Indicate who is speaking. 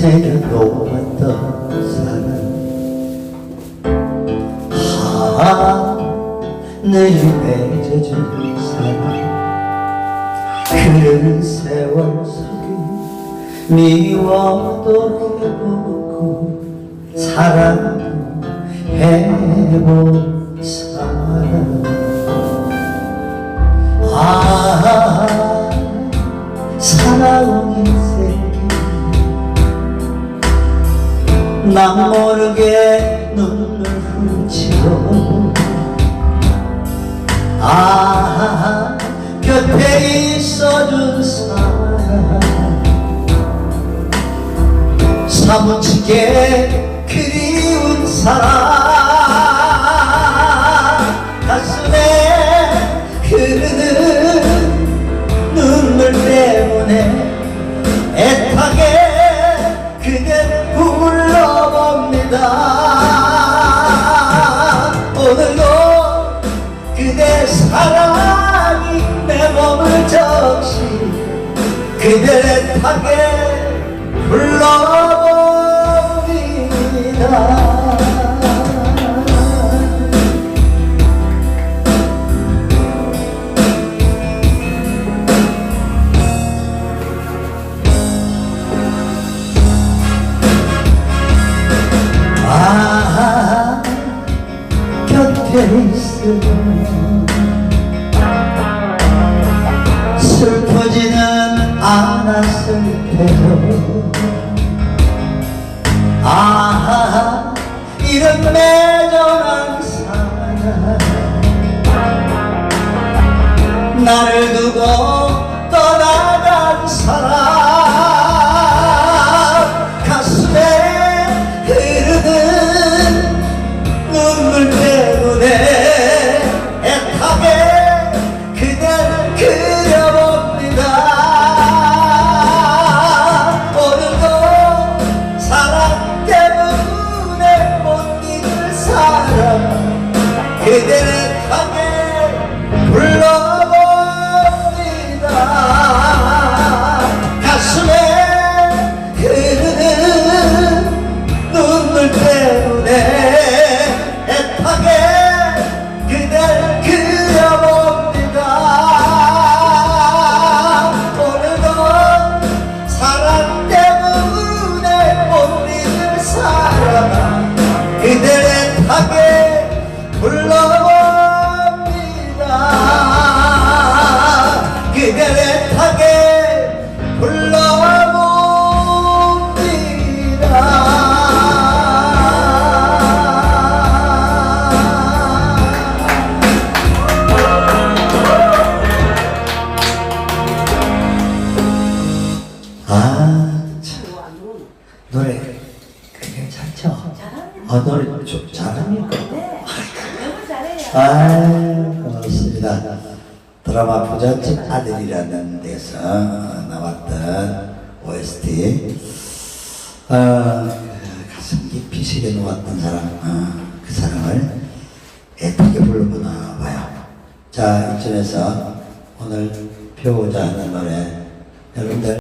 Speaker 1: 새겨놓았던 사랑 하늘이 맺어준 사랑 그런 세월 속에 미워도 해보고 사랑도 해본 사랑 난 모르게 눈물 훔치고. 아 곁에 있어준 사람. 사무치게 그리운 사람 불러봅니다 오늘도 그대 사랑이 내 몸을 적시 그대 애타게 불러 슬퍼지는 않았을 테도 아 이런 매정한 사랑 나를 두고 그 아, 참. 노래 괜찮죠? 아, 노래 좀 잘합니까? 아, 고맙습니다. 드라마 부잣집 아들이라는 데서 나왔던 OST. 어, 가슴 깊이 시려 놓았던 사람, 어, 그 사람을 애타게 불러보나 봐요. 자, 이쯤에서 오늘 배우자 하는 노래, 여러분들